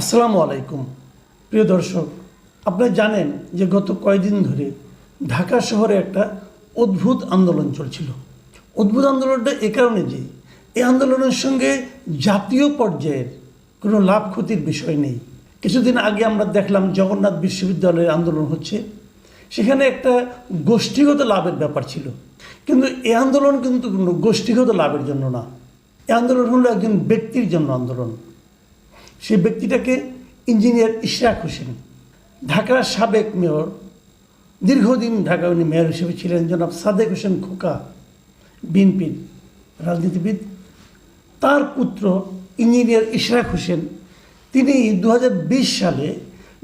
আসসালামু আলাইকুম। প্রিয় দর্শক আপনারা জানেন যে গত কয়েকদিন ধরে ঢাকা শহরে একটা অদ্ভুত আন্দোলন চলছিল। অদ্ভুত আন্দোলনটা এ কারণে যে, এই আন্দোলনের সঙ্গে জাতীয় পর্যায়ের কোনো লাভ ক্ষতির বিষয় নেই। কিছুদিন আগে আমরা দেখলাম জগন্নাথ বিশ্ববিদ্যালয়ের আন্দোলন হচ্ছে। সেখানে একটা গোষ্ঠীগত লাভের ব্যাপার ছিল। কিন্তু এই আন্দোলন কিন্তু কোনো গোষ্ঠীগত লাভের জন্য না। এই আন্দোলন হলো একজন ব্যক্তির জন্য আন্দোলন। সেই ব্যক্তিটাকে ইঞ্জিনিয়ার ইশরাক হোসেন, ঢাকার সাবেক মেয়র, দীর্ঘদিন ঢাকা উনি মেয়র হিসেবে ছিলেন জনাব সাদেক হোসেন খোকা, বিএনপির রাজনীতিবিদ। তার পুত্র ইঞ্জিনিয়ার ইশরাক হোসেন, তিনি দু হাজার বিশ সালে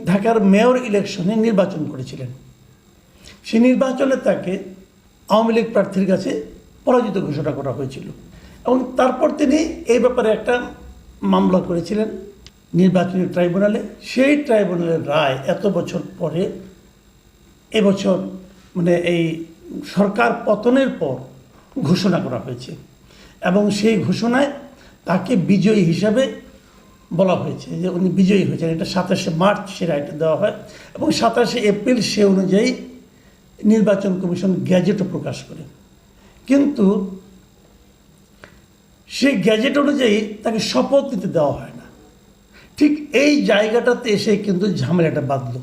ঢাকার মেয়র ইলেকশনে নির্বাচন করেছিলেন। সেই নির্বাচনে তাকে আওয়ামী লীগ প্রার্থীর কাছে পরাজিত ঘোষণা করা হয়েছিল এবং তারপর তিনি এই ব্যাপারে একটা মামলা করেছিলেন। নির্বাচনী ট্রাইব্যুনালে, সেই ট্রাইব্যুনালের রায় এত বছর পরে, এবছর মানে এই সরকার পতনের পর ঘোষণা করা হয়েছে। এবং সেই ঘোষণায় তাকে বিজয়ী হিসাবে বলা হয়েছে যে উনি বিজয়ী হয়েছেন। এটা সাতাশে মার্চ সে রায়টা দেওয়া হয় এবং সাতাশে এপ্রিল সে অনুযায়ী নির্বাচন কমিশন গ্যাজেটও প্রকাশ করে। কিন্তু সেই গ্যাজেট অনুযায়ী তাকে শপথ নিতে দেওয়া হয়। ঠিক এই জায়গাটাতে এসে কিন্তু ঝামেলাটা বাঁধল।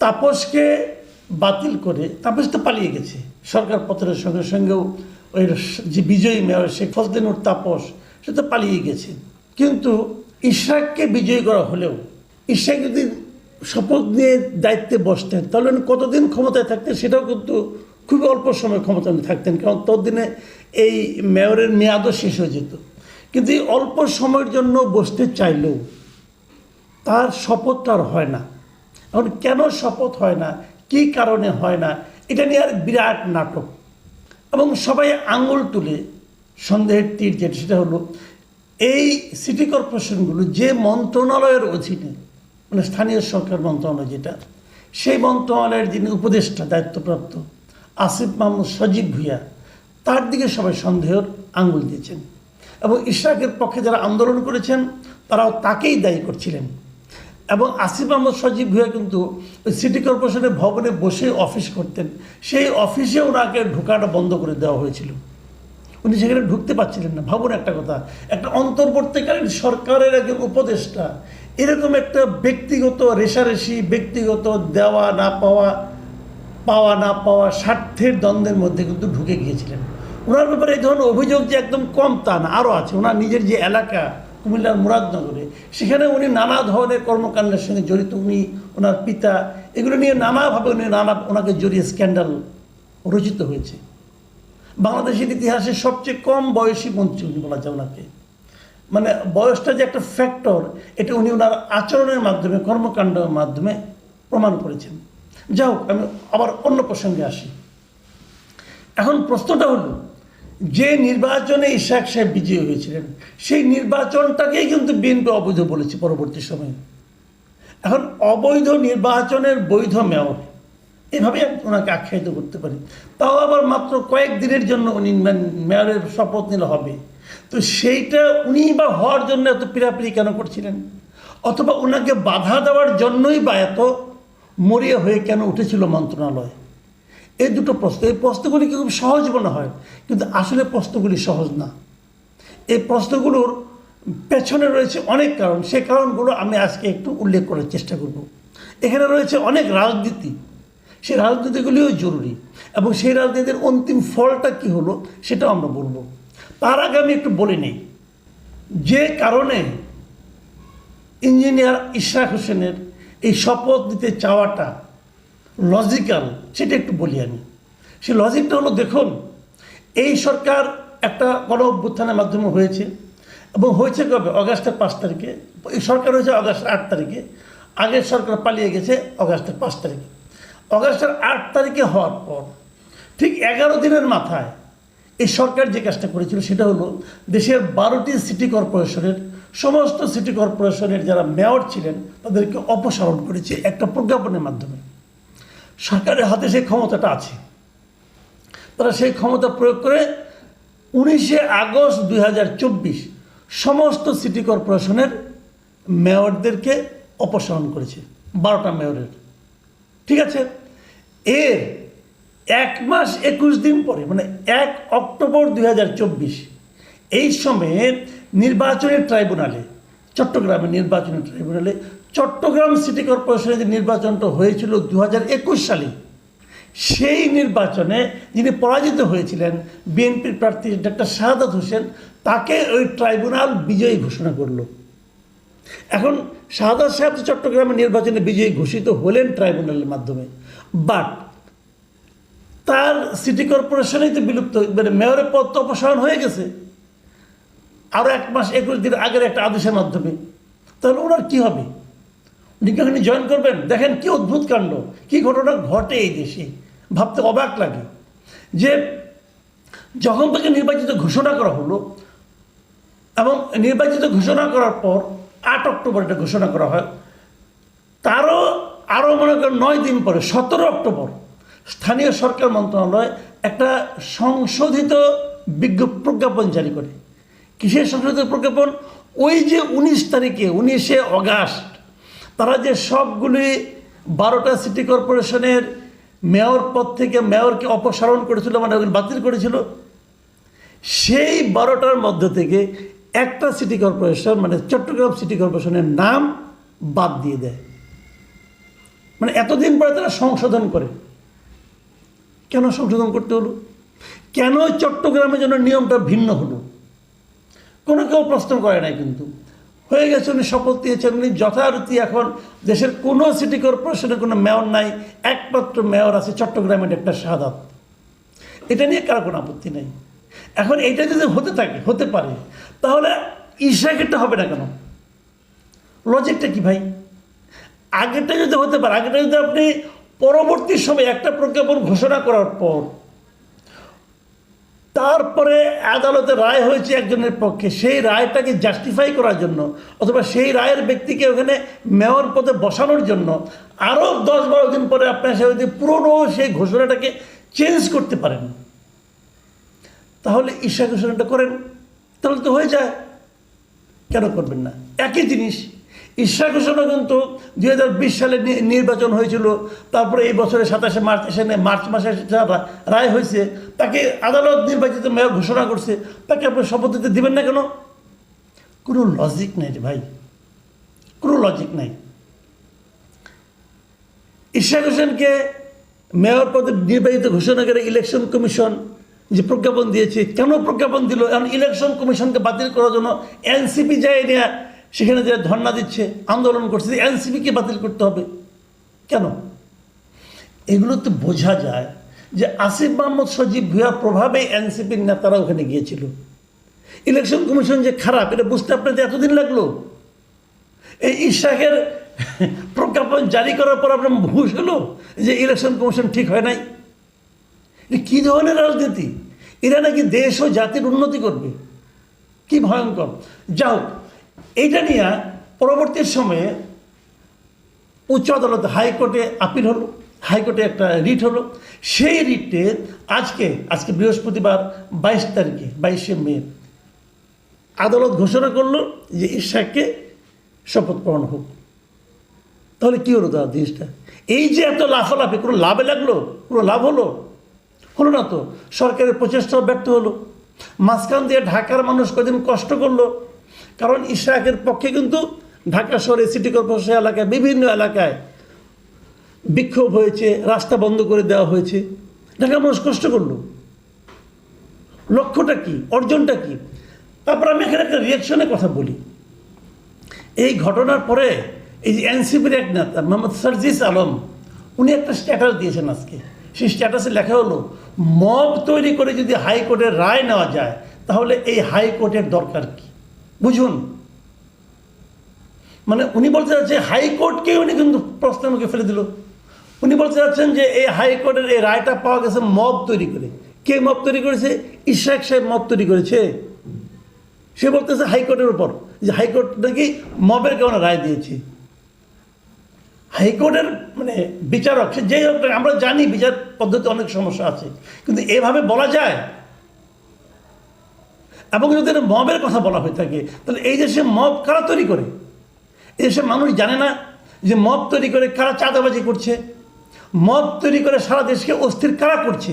তাপসকে বাতিল করে তাপস তো পালিয়ে গেছে। সরকার পত্রের সঙ্গে সঙ্গেও ওই যে বিজয়ী মেয়র শেখ ফজলিনুর তাপস, সে তো পালিয়ে গেছে। কিন্তু ইশরাককে বিজয়ী করা হলেও ইশরাক যদি শপথ নিয়ে দায়িত্বে বসতেন, তাহলে উনি কতদিন ক্ষমতায় থাকতেন সেটাও কিন্তু খুবই অল্প সময় ক্ষমতায় থাকতেন, কারণ ততদিনে এই মেয়রের মেয়াদও শেষ হয়ে যেত। কিন্তু এই অল্প সময়ের জন্য বসতে চাইলেও তার শপথটা আর হয় না। এখন কেন শপথ হয় না? কী কারণে হয় না? এটা নিয়ে আর বিরাট নাটক। এবং সবাই আঙুল তুলে সন্দেহের তীর যেটা, সেটা হলো এই সিটি কর্পোরেশনগুলো যে মন্ত্রণালয়ের অধীনে মানে স্থানীয় সরকার মন্ত্রণালয় যেটা, সেই মন্ত্রণালয়ের যিনি উপদেষ্টা, দায়িত্বপ্রাপ্ত আসিফ মাহমুদ সজীব ভুইয়া, তার দিকে সবাই সন্দেহের আঙুল দিয়েছেন। এবং ইশরাকের পক্ষে যারা আন্দোলন করেছেন, তারাও তাকেই দায়ী করছিলেন। এবং আসিফ আহমদ সজীব ভুইয়া কিন্তু সিটি কর্পোরেশনের ভবনে বসে অফিস করতেন। সেই অফিসে ওনাকে ঢোকাটা বন্ধ করে দেওয়া হয়েছিল। উনি সেখানে ঢুকতে পারছিলেন না। ভাবুন একটা কথা, একটা অন্তর্বর্তীকালীন সরকারের একজন উপদেষ্টা, এরকম একটা ব্যক্তিগত রেশারেশি ব্যক্তিগত দেওয়া না পাওয়া পাওয়া না পাওয়া স্বার্থের দ্বন্দ্বের মধ্যে কিন্তু ঢুকে গিয়েছিলেন। ওনার ব্যাপারে এই ধরনের অভিযোগ যে একদম কম তা না, আরও আছে। ওনার নিজের যে এলাকা কুমিল্লার মুরাদনগরে সেখানে উনি নানা ধরনের কর্মকাণ্ডের সঙ্গে জড়িত। উনি ওনার পিতা, এগুলো নিয়ে নানাভাবে উনি নানা ওনাকে জড়িয়ে স্ক্যান্ডাল রচিত হয়েছে। বাংলাদেশের ইতিহাসে সবচেয়ে কম বয়সী মন্ত্রী উনি বলা যায় ওনাকে। মানে বয়সটা যে একটা ফ্যাক্টর, এটা উনি ওনার আচরণের মাধ্যমে, কর্মকাণ্ডের মাধ্যমে প্রমাণ করেছেন। যাই আমি আবার অন্য প্রসঙ্গে আসি। এখন প্রশ্নটা হলো যে নির্বাচনে ইশাক সাহেব বিজয়ী হয়েছিলেন, সেই নির্বাচনটাকেই কিন্তু বিএনপি অবৈধ বলেছে পরবর্তী সময়ে। এখন অবৈধ নির্বাচনের বৈধ মেয়র, এভাবে ওনাকে আখ্যায়িত করতে পারি। তাও আবার মাত্র কয়েক দিনের জন্য উনি মেয়রের শপথ নিলে হবে। তো সেইটা উনি বা হওয়ার জন্য এত পিড়াপিড়ি কেন করছিলেন? অথবা ওনাকে বাধা দেওয়ার জন্যই বা এত মরিয়া হয়ে কেন উঠেছিল মন্ত্রণালয়? এই দুটো প্রশ্ন, এই প্রশ্নগুলিকে খুব সহজ মনে হয়? কিন্তু আসলে প্রশ্নগুলি সহজ না। এই প্রশ্নগুলোর পেছনে রয়েছে অনেক কারণ। সে কারণগুলো আমি আজকে একটু উল্লেখ করার চেষ্টা করব। এখানে রয়েছে অনেক রাজনীতি। সেই রাজনীতিগুলিও জরুরি। এবং সেই রাজনীতির অন্তিম ফলটা কি হলো সেটাও আমরা বলব। তার আগে আমি একটু বলে নিই। যে কারণে ইঞ্জিনিয়ার ইশরাক হোসেনের এই শপথ দিতে চাওয়াটা লজিক্যাল, সেটা একটু বলি আমি। সেই লজিকটা হলো, দেখুন, এই সরকার একটা গণ অভ্যুত্থানের মাধ্যমে হয়েছে, এবং হয়েছে কবে? অগাস্টের পাঁচ তারিখে। এই সরকার হয়েছে অগাস্টের আট তারিখে। আগের সরকার পালিয়ে গেছে অগাস্টের পাঁচ তারিখে। অগাস্টের আট তারিখে হওয়ার পর, ঠিক এগারো দিনের মাথায় এই সরকার যে কাজটা করেছিল, সেটা হলো দেশের বারোটি সিটি কর্পোরেশনের, সমস্ত সিটি কর্পোরেশনের যারা মেয়র ছিলেন, তাদেরকে অপসারণ করেছে একটা প্রজ্ঞাপনের মাধ্যমে। সরকারের হাতে সেই ক্ষমতাটা আছে। তারা সেই ক্ষমতা প্রয়োগ করে উনিশে আগস্ট দুই হাজার চব্বিশ সমস্ত সিটি কর্পোরেশনের মেয়রদেরকে অপসারণ করেছে, বারোটা মেয়রের। ঠিক আছে? এর এক মাস একুশ দিন পরে মানে এক অক্টোবর দুই হাজার চব্বিশ, এই সময়ে নির্বাচনী ট্রাইব্যুনালে চট্টগ্রামের নির্বাচনী ট্রাইব্যুনালে চট্টগ্রাম সিটি কর্পোরেশনের যে নির্বাচনটা হয়েছিল দু হাজার একুশ সালে, সেই নির্বাচনে যিনি পরাজিত হয়েছিলেন, বিএনপির প্রার্থী ডাক্তার শাহাদাত হোসেন, তাকে ওই ট্রাইব্যুনাল বিজয়ী ঘোষণা করল। এখন শাহাদাত সাহেব চট্টগ্রামের নির্বাচনে বিজয়ী ঘোষিত হলেন ট্রাইব্যুনালের মাধ্যমে। বাট তার সিটি কর্পোরেশনেই তো বিলুপ্ত মানে মেয়রের পদ তো অপসারণ হয়ে গেছে। আরও এক মাস, একুশ দিন আগের একটা আদেশের মাধ্যমে। তাহলে ওনার কী হবে? ওখানে জয়েন করবেন। দেখেন কি অদ্ভুত কাণ্ড, কি ঘটনা ঘটে এই দেশে। ভাবতে অবাক লাগে যে যখন তাকে নির্বাচিত ঘোষণা করা হলো এবং নির্বাচিত ঘোষণা করার পর আট অক্টোবর এটা ঘোষণা করা হয়, তারও আরও মনে করেন নয় দিন পরে, সতেরো অক্টোবর, স্থানীয় সরকার মন্ত্রণালয় একটা সংশোধিত বিজ্ঞ প্রজ্ঞাপন জারি করে। কিসের সংশোধিত প্রজ্ঞাপন? ওই যে উনিশ তারিখে, উনিশে অগাস্ট তারা যে সবগুলি বারোটা সিটি কর্পোরেশনের মেয়র পদ থেকে মেয়রকে অপসারণ করেছিল মানে বাতিল করেছিল, সেই বারোটার মধ্য থেকে একটা সিটি কর্পোরেশন মানে চট্টগ্রাম সিটি কর্পোরেশনের নাম বাদ দিয়ে দেয়। মানে এতদিন পরে তারা সংশোধন করে। কেন সংশোধন করতে হলো? কেন চট্টগ্রামের জন্য নিয়মটা ভিন্ন হলো? কোনো কেউ প্রশ্ন করে নাই কিন্তু। হয়ে গেছে, উনি শপথ দিয়েছেন উনি যথারীতি এখন দেশের কোনো সিটি কর্পোরেশনের কোনো মেয়র নাই, একমাত্র মেয়র আছে চট্টগ্রামের একটা শাহাদাত। এটা নিয়ে কারও কোনো আপত্তি নেই। এখন এটা যদি হতে থাকে, হতে পারে, তাহলে ইশাকেরটা হবে না কেন? লজিকটা কি ভাই? আগেরটা যদি হতে পারে, আগেরটা যদি আপনি পরবর্তী সময় একটা প্রজ্ঞাপন ঘোষণা করার পর তারপরে আদালতে রায় হয়েছে একজনের পক্ষে। সেই রায়টাকে জাস্টিফাই করার জন্য অথবা সেই রায়ের ব্যক্তিকে ওখানে মেয়র পদে বসানোর জন্য আরও দশ বারো দিন পরে আপনার সে যদি পুরনো সেই ঘোষণাটাকে চেঞ্জ করতে পারেন। তাহলে ঈশা ঘোষণাটা করেন, তাহলে তো হয়ে যায়। কেন করবেন না? একই জিনিস ঈশা ঘোষণা কিন্তু দুই হাজার বিশ সালে নির্বাচন হয়েছিল। তারপরে এই বছরের সাতাশে মার্চ এসে মার্চ মাসে রায় হয়েছে, তাকে আদালত নির্বাচিত মেয়র ঘোষণা করছে। তাকে আপনি শপথ দিতে দিবেন না কেন? কোনো লজিক নেই ভাই। কোনো লজিক নাই। ইশাক হোসেনকে মেয়র পদে নির্বাচিত ঘোষণা করে ইলেকশন কমিশন যে প্রজ্ঞাপন দিয়েছে, কেন প্রজ্ঞাপন দিল? এখন ইলেকশন কমিশনকে বাতিল করার জন্য এনসিপি যায় নিয়ে সেখানে যে ধর্ণা দিচ্ছে, আন্দোলন করছে এনসিপিকে বাতিল করতে হবে। কেন? এগুলো তো বোঝা যায় যে আসিফ মাহমুদ সজীব ভুয়ার প্রভাবে এনসিপির নেতারা ওখানে গিয়েছিল। ইলেকশন কমিশন যে খারাপ, এটা বুঝতে আপনাদের এতদিন লাগল? এই ইশাকের প্রজ্ঞাপন জারি করার পর আপনার ঘুষ হলো যে ইলেকশন কমিশন ঠিক হয় নাই? কী ধরনের রাজনীতি? এরা নাকি দেশ ও জাতির উন্নতি করবে? কি ভয়ঙ্কর। যাও এইটা নিয়ে পরবর্তী সময়ে উচ্চ আদালত হাইকোর্টে আপিল হলো, হাইকোর্টে একটা রিট হলো। সেই রিটে আজকে আজকে বৃহস্পতিবার বাইশ তারিখে, বাইশে মে, আদালত ঘোষণা করল যে ইশাককে শপথ পূরণ হোক। তাহলে কী হলো দাদা জিনিসটা? এই যে এত লাফালাফি, কোনো লাভে লাগল? কোনো লাভ হলো? হলো না তো। সরকারের প্রচেষ্টাও ব্যর্থ হলো। মাঝখান দিয়ে ঢাকার মানুষ কদিন কষ্ট করল। কারণ ইশাকের পক্ষে কিন্তু ঢাকা শহরে সিটি কর্পোরেশন এলাকায়, বিভিন্ন এলাকায় বিক্ষোভ হয়েছে, রাস্তা বন্ধ করে দেওয়া হয়েছে। ঢাকার মানুষ কষ্ট করল। লক্ষ্যটা কি? অর্জনটা কি? তারপর আমি এখানে একটা রিয়াকশনের কথা বলি। এই ঘটনার পরে এই যে এনসিপির এক নেতা, মোহাম্মদ সার্জিস আলম, উনি একটা স্ট্যাটাস দিয়েছেন আজকে। সেই স্ট্যাটাসে লেখা হলো, মব তৈরি করে যদি হাইকোর্টের রায় নেওয়া যায়, তাহলে এই হাইকোর্টের দরকার কি? বুঝুন। মানে উনি বলতে চাচ্ছে হাইকোর্টকে উনি কিন্তু প্রশ্ন মুখে ফেলে দিল। উনি বলতে চাচ্ছেন যে এই হাইকোর্টের এই রায়টা পাওয়া গেছে মব তৈরি করে। কে মব তৈরি করেছে? ইশাক সাহেব মব তৈরি করেছে। সে বলতেছে হাইকোর্টের উপর যে হাইকোর্ট নাকি মবের কারণে রায় দিয়েছে। হাইকোর্টের মানে বিচারক, সে যেই হোক আমরা জানি বিচার পদ্ধতি অনেক সমস্যা আছে। কিন্তু এভাবে বলা যায় এবং যদি মবের কথা বলা হয়ে থাকে, তাহলে এই দেশে মব কারা তৈরি করে? এসে মানুষ জানে না যে মদ তৈরি করে কারা চাঁদাবাজি করছে? মদ তৈরি করে সারা দেশকে অস্থির কারা করছে?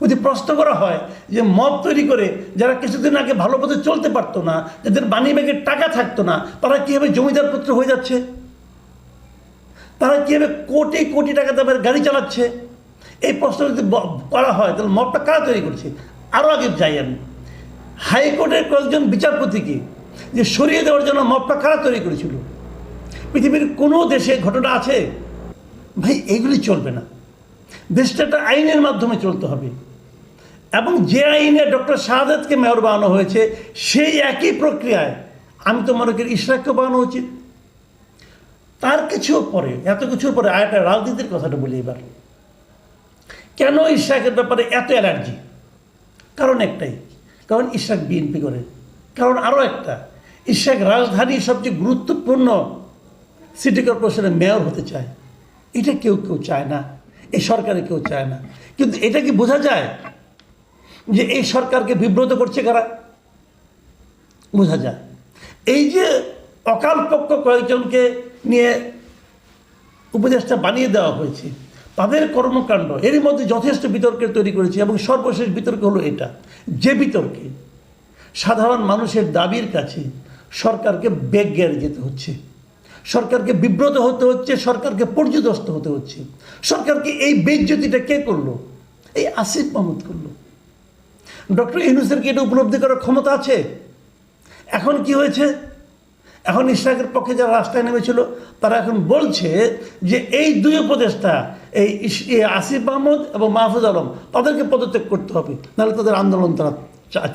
যদি প্রশ্ন করা হয় যে মদ তৈরি করে যারা কিছুদিন আগে ভালো পথে চলতে পারতো না, যাদের বাণী ব্যাগের টাকা থাকতো না, তারা কীভাবে জমিদার পুত্র হয়ে যাচ্ছে? তারা কীভাবে কোটি কোটি টাকা দামের গাড়ি চালাচ্ছে? এই প্রশ্ন যদি করা হয়, তাহলে মদটা কারা তৈরি করছে? আরও আগে যাই আমি। হাইকোর্টের কয়েকজন বিচারপতিকে যে সরিয়ে দেওয়ার জন্য মদটা কারা তৈরি করেছিল? পৃথিবীর কোনো দেশে ঘটনা আছে? ভাই, এগুলি চলবে না। দেশটা একটা আইনের মাধ্যমে চলতে হবে। এবং যে আইনে ডক্টর শাহাদাতকে মেয়র বানানো হয়েছে, সেই একই প্রক্রিয়ায় আমি তো মনে করি ইশরাককে বানানো উচিত। তার কিছু পরে, এত কিছুর পরে আর একটা রাজনীতির কথাটা বলি এবার। কেন ইশরাকের ব্যাপারে এত অ্যালার্জি? কারণ একটাই, কারণ ইশরাক বিএনপি করে। কারণ আরও একটা ইশরাক রাজধানীর সবচেয়ে গুরুত্বপূর্ণ সিটি কর্পোরেশনের মেয়র হতে চায়। এটা কেউ কেউ চায় না, এই সরকারে কেউ চায় না। কিন্তু এটা কি বোঝা যায় যে এই সরকারকে বিব্রত করছে কারা? বোঝা যায়। এই যে অকাল পক্ষ কয়েকজনকে নিয়ে উপদেষ্টা বানিয়ে দেওয়া হয়েছে তাদের কর্মকাণ্ড, এরই মধ্যে যথেষ্ট বিতর্কের তৈরি করেছে এবং সর্বশেষ বিতর্ক হলো এটা, যে বিতর্কে সাধারণ মানুষের দাবির কাছে সরকারকে গেড়ে যেতে হচ্ছে, সরকারকে বিব্রত হতে হচ্ছে, সরকারকে পর্যদস্ত হতে হচ্ছে, সরকারকে এই বেজ্জতিটা কে করল? এই আসিফ মাহমুদ করল। ডক্টর ইউনুসের কি এটা উপলব্ধি করার ক্ষমতা আছে? এখন কি হয়েছে? এখন ইশরাকের পক্ষে যারা রাস্তায় নেমেছিল, তারা এখন বলছে যে এই দুই উপদেষ্টা এই আসিফ মাহমুদ এবং মাহফুজ আলম, তাদেরকে পদত্যাগ করতে হবে, নাহলে তাদের আন্দোলন তারা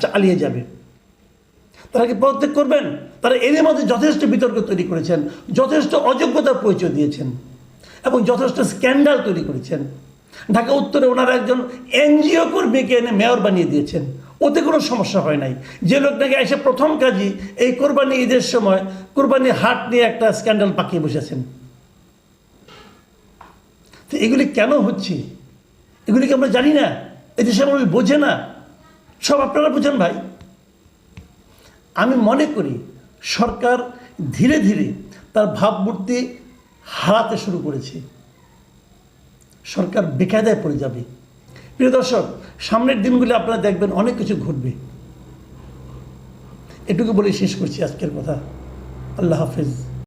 চালিয়ে যাবে। তারা কি পদত্যাগ করবেন? তারা এর মধ্যে যথেষ্ট বিতর্ক তৈরি করেছেন, যথেষ্ট অযোগ্যতার পরিচয় দিয়েছেন এবং যথেষ্ট স্ক্যান্ডাল তৈরি করেছেন। ঢাকা উত্তরে ওনারা একজন এনজিও কর্মীকে এনে মেয়র বানিয়ে দিয়েছেন। ওতে কোনো সমস্যা হয় নাই। যে লোক নাকি এসে প্রথম কাজই এই কোরবানি ঈদের সময় কোরবানি হাট নিয়ে একটা স্ক্যান্ডাল পাকিয়ে বসেছেন। তো এগুলি কেন হচ্ছে? এগুলি কি আমরা জানি না? এই দেশের মানুষ বোঝে না। সব আপনারা বোঝেন ভাই। আমি মনে করি সরকার ধীরে ধীরে তার ভাবমূর্তি হারাতে শুরু করেছে। সরকার বেকায়দায় পড়ে যাবে। প্রিয় দর্শক, সামনের দিনগুলি আপনারা দেখবেন অনেক কিছু ঘটবে। এটুকু বলে শেষ করছি আজকের কথা। আল্লাহ হাফেজ।